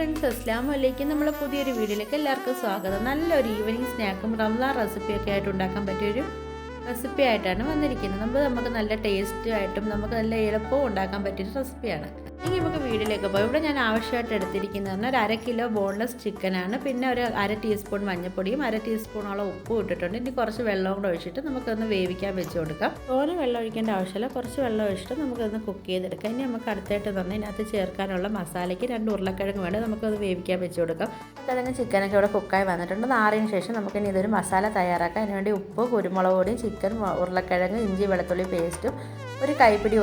Friends അസ്ലാം വലൈക്കും നമ്മളെ പുതിയൊരു വീഡിയോയിലേക്ക് എല്ലാവർക്കും സ്വാഗതം. നല്ലൊരു ഈവനിങ് സ്നാക്കും റംസാൻ റെസിപ്പിയൊക്കെ ആയിട്ട് ഉണ്ടാക്കാൻ പറ്റിയൊരു റെസിപ്പി ആയിട്ടാണ് വന്നിരിക്കുന്നത്. നമ്മൾ നമുക്ക് നല്ല ടേസ്റ്റ് ആയിട്ടും നമുക്ക് നല്ല എളുപ്പവും ഉണ്ടാക്കാൻ പറ്റിയൊരു റെസിപ്പിയാണ് ഇനി നമുക്ക് വീട്ടിലേക്ക് പോകാം ഇവിടെ ഞാൻ ആവശ്യമായിട്ട് എടുത്തിരിക്കുന്നത് പറഞ്ഞാൽ ഒരു അര കിലോ ബോൺലെസ് ചിക്കനാണ് പിന്നെ ഒരു അര ടീസ്പൂൺ മഞ്ഞൾപ്പൊടിയും അര ടീസ്പൂണോളം ഉപ്പും ഇട്ടിട്ടുണ്ട്. ഇനി കുറച്ച് വെള്ളവും കൂടെ ഒഴിച്ചിട്ട് നമുക്കൊന്ന് വേവിക്കാൻ വെച്ച് കൊടുക്കാം. തോനെ വെള്ളം ഒഴിക്കേണ്ട ആവശ്യമില്ല. കുറച്ച് വെള്ളം ഒഴിച്ചിട്ട് നമുക്കൊന്ന് കുക്ക് ചെയ്തെടുക്കാം. ഇനി നമുക്ക് അടുത്തായിട്ട് തന്നെ ഇതിനകത്ത് ചേർക്കാനുള്ള മസാലയ്ക്ക് രണ്ട് ഉരുളക്കിഴങ്ങ് വേണം നമുക്കത് വേവിക്കാൻ വെച്ച് കൊടുക്കാം. കിഴങ്ങ് ചിക്കനൊക്കെ ഇവിടെ കുക്കായി വന്നിട്ടുണ്ട്. നാറിന് ശേഷം നമുക്കിനി ഇതൊരു മസാല തയ്യാറാക്കാം. അതിനുവേണ്ടി ഉപ്പ് കുരുമുളക് പൊടി ചിക്കൻ ഉരുളക്കിഴങ്ങ് ഇഞ്ചി വെളുത്തുള്ളി പേസ്റ്റും ഒരു കൈപ്പിടി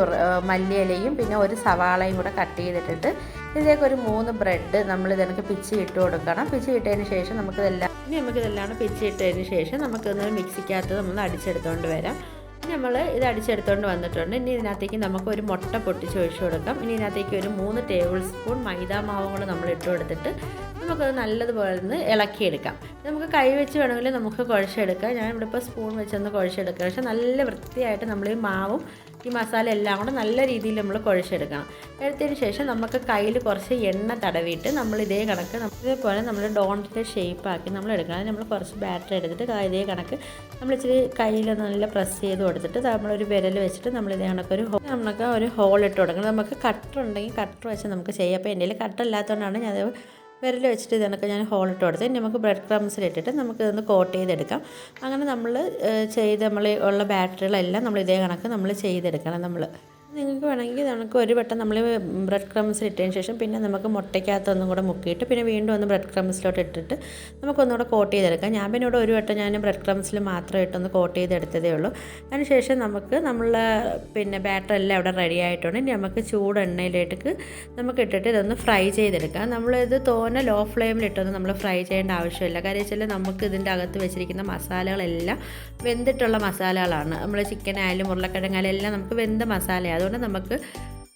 മല്ലിയിലയും പിന്നെ ഒരു സവാളയും കൂടെ കട്ട് ചെയ്തിട്ടിട്ട് ഇതിലേക്ക് ഒരു മൂന്ന് ബ്രെഡ് നമ്മൾ ഇതിനൊക്കെ പിച്ചി ഇട്ട് കൊടുക്കണം. പിച്ചി ഇട്ടതിന് ശേഷം നമുക്കിതെല്ലാം ഇനി നമുക്കിതെല്ലാം പിച്ചി ഇട്ടതിന് ശേഷം നമുക്കൊന്ന് മിക്സിക്കകത്ത് നമ്മൾ അടിച്ചെടുത്തുകൊണ്ട് വരാം. ഇനി നമ്മൾ ഇത് അടിച്ചെടുത്തുകൊണ്ട് വന്നിട്ടുണ്ട്. ഇനി ഇതിനകത്തേക്ക് നമുക്ക് ഒരു മുട്ട പൊട്ടിച്ച് ഒഴിച്ചു കൊടുക്കാം. ഇനി ഇതിനകത്തേക്ക് ഒരു മൂന്ന് ടേബിൾ സ്പൂൺ മൈദാ മാവും കൂടെ നമ്മൾ ഇട്ട് കൊടുത്തിട്ട് നമുക്കത് നല്ലതുപോലെ ഒന്ന് ഇളക്കിയെടുക്കാം. നമുക്ക് കൈ വെച്ച് വേണമെങ്കിൽ നമുക്ക് കുഴച്ചെടുക്കാം. ഞാൻ ഇവിടെ ഇപ്പോൾ സ്പൂൺ വെച്ചൊന്ന് കുഴച്ചെടുക്കാം. പക്ഷേ നല്ല വൃത്തിയായിട്ട് നമ്മൾ ഈ മാവും ഈ മസാല എല്ലാം കൂടെ നല്ല രീതിയിൽ നമ്മൾ കുഴച്ചെടുക്കണം. എടുത്തതിന് ശേഷം നമുക്ക് കയ്യിൽ കുറച്ച് എണ്ണ തടവിയിട്ട് നമ്മൾ ഇതേ കണക്ക് ഇതേപോലെ നമ്മൾ ഡോണ്ടിന്റെ ഷേപ്പാക്കി നമ്മൾ എടുക്കണം. നമ്മൾ കുറച്ച് ബാറ്റർ എടുത്തിട്ട് ഇതേ കണക്ക് നമ്മൾ ഇച്ചിരി കയ്യിൽ നല്ല പ്രസ് ചെയ്ത് കൊടുത്തിട്ട് നമ്മളൊരു വിരൽ വെച്ചിട്ട് നമ്മൾ ഇതേ കണക്ക് ഒരു കണക്കൊരു നമുക്ക് ഒരു ഹോൾ ഇട്ട് കൊടുക്കണം. നമുക്ക് കട്ടർ ഉണ്ടെങ്കിൽ കട്ടർ വെച്ച് നമുക്ക് ചെയ്യാം. അപ്പോൾ എന്റെ കട്ടർ ഇല്ലാത്തതുകൊണ്ടാണ് ഞാൻ വിരൽ വെച്ചിട്ട് ഇതൊക്കെ ഞാൻ ഹോളിട്ട് കൊടുത്ത് നമുക്ക് ബ്രെഡ് ക്രംസിൽ ഇട്ടിട്ട് നമുക്ക് ഇതൊന്ന് കോട്ട് ചെയ്തെടുക്കാം. അങ്ങനെ നമ്മൾ ചെയ്ത് നമ്മൾ ഉള്ള ബാറ്ററികളെല്ലാം നമ്മൾ ഇതേ കണക്ക് നമ്മൾ ചെയ്തെടുക്കണം നമ്മൾ നിങ്ങൾക്ക് വേണമെങ്കിൽ നമുക്ക് ഒരു വട്ടം നമ്മൾ ബ്രെഡ് ക്രംസിൽ ഇട്ടതിന് ശേഷം പിന്നെ നമുക്ക് മുട്ടയ്ക്കകത്തൊന്നും കൂടെ മുക്കിയിട്ട് പിന്നെ വീണ്ടും ഒന്ന് ബ്രെഡ് ക്രംസിലോട്ട് ഇട്ടിട്ട് നമുക്കൊന്നുകൂടെ കോട്ട് ചെയ്തെടുക്കാം. ഞാൻ പിന്നെ ഇവിടെ ഒരു വട്ടം ഞാൻ ബ്രെഡ് ക്രംസിൽ മാത്രം ഇട്ടൊന്ന് കോട്ട് ചെയ്തെടുത്തതേ ഉള്ളൂ. അതിനുശേഷം നമുക്ക് നമ്മൾ പിന്നെ ബാറ്റർ എല്ലാം അവിടെ റെഡി ആയിട്ടുണ്ട്. ഇനി നമുക്ക് ചൂട് എണ്ണയിലേക്ക് നമുക്ക് ഇട്ടിട്ട് ഇതൊന്ന് ഫ്രൈ ചെയ്തെടുക്കാം. നമ്മളിത് തോനെ ലോ ഫ്ലെയിമിൽ ഇട്ടൊന്നും നമ്മൾ ഫ്രൈ ചെയ്യേണ്ട ആവശ്യമില്ല. കാര്യം വെച്ചാൽ നമുക്ക് ഇതിന്റെ അകത്ത് വെച്ചിരിക്കുന്ന മസാലകളെല്ലാം വെന്തിട്ടുള്ള മസാലകളാണ്. നമ്മൾ ചിക്കൻ ആയാലും ഉരുളക്കിഴങ്ങായാലും എല്ലാം നമുക്ക് വെന്ത മസാലയാണ് അതുകൊണ്ട് നമുക്ക്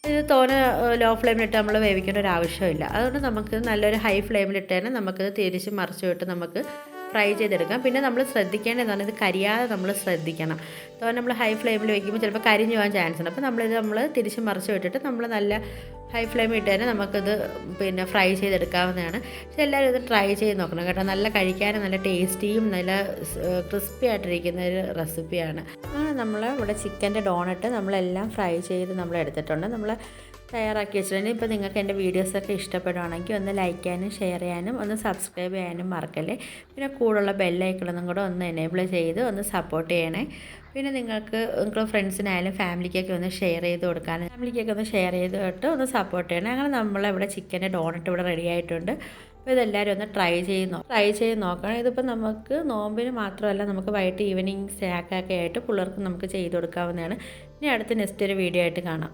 ഇത് തോനെ ലോ ഫ്ലെയിമിലിട്ട് നമ്മൾ വേവിക്കേണ്ട ഒരു ആവശ്യമില്ല. അതുകൊണ്ട് നമുക്ക് നല്ലൊരു ഹൈ ഫ്ലെയിമിലിട്ട് തന്നെ നമുക്കിത് തിരിച്ച് മറിച്ച് വിട്ട് നമുക്ക് ഫ്രൈ ചെയ്തെടുക്കാം. പിന്നെ നമ്മൾ ശ്രദ്ധിക്കേണ്ടതാണ് ഇത് കരിയാതെ നമ്മൾ ശ്രദ്ധിക്കണം. തോന്നെ നമ്മൾ ഹൈ ഫ്ലെയിമിൽ വയ്ക്കുമ്പോൾ ചിലപ്പോൾ കരിഞ്ഞു പോകാൻ ചാൻസ് ഉണ്ട്. അപ്പോൾ നമ്മളിത് നമ്മൾ തിരിച്ച് മറിച്ച് വിട്ടിട്ട് നമ്മൾ നല്ല ഹൈ ഫ്ലെയിം ഇട്ട് തന്നെ നമുക്കിത് പിന്നെ ഫ്രൈ ചെയ്തെടുക്കാവുന്നതാണ്. പക്ഷേ എല്ലാവരും ഇത് ട്രൈ ചെയ്ത് നോക്കണം കേട്ടോ. നല്ല കഴിക്കാനും നല്ല ടേസ്റ്റിയും നല്ല ക്രിസ്പി ആയിട്ടിരിക്കുന്ന ഒരു റെസിപ്പിയാണ് അങ്ങനെ നമ്മൾ ഇവിടെ ചിക്കന്റെ ഡോണട്ട് നമ്മളെല്ലാം ഫ്രൈ ചെയ്ത് നമ്മൾ എടുത്തിട്ടുണ്ട്. നമ്മൾ തയ്യാറാക്കി വെച്ചിട്ടുണ്ട്. ഇപ്പോൾ നിങ്ങൾക്ക് എന്റെ വീഡിയോസൊക്കെ ഇഷ്ടപ്പെടുവാണെങ്കിൽ ഒന്ന് ലൈക്ക് ചെയ്യാനും ഷെയർ ചെയ്യാനും ഒന്ന് സബ്സ്ക്രൈബ് ചെയ്യാനും മറക്കല്ലേ. പിന്നെ കൂടുള്ള ബെല്ലൈക്കണൊന്നും കൂടെ ഒന്ന് എനേബിൾ ചെയ്ത് ഒന്ന് സപ്പോർട്ട് ചെയ്യണേ. പിന്നെ നിങ്ങൾക്ക് നിങ്ങളുടെ ഫ്രണ്ട്സിനായാലും ഫാമിലിക്കൊക്കെ ഒന്ന് ഷെയർ ചെയ്ത് കൊടുക്കാൻ ഫാമിലിക്കൊക്കെ ഒന്ന് ഷെയർ ചെയ്തിട്ട് ഒന്ന് സപ്പോർട്ട് ചെയ്യണം. അങ്ങനെ നമ്മളിവിടെ ചിക്കന്റെ ഡോണട്ട് ഇവിടെ റെഡി ആയിട്ടുണ്ട്. അപ്പോൾ ഇതെല്ലാവരും ഒന്ന് ട്രൈ ചെയ്ത് ട്രൈ ചെയ്ത് നോക്കണം. ഇതിപ്പോൾ നമുക്ക് നോമ്പിന് മാത്രമല്ല നമുക്ക് വൈകിട്ട് ഈവനിങ് സ്നാക്കൊക്കെ ആയിട്ട് പിള്ളേർക്ക് നമുക്ക് ചെയ്ത് കൊടുക്കാവുന്നതാണ്. ഇനി അടുത്ത നെക്സ്റ്റ് ഒരു വീഡിയോ ആയിട്ട് കാണാം.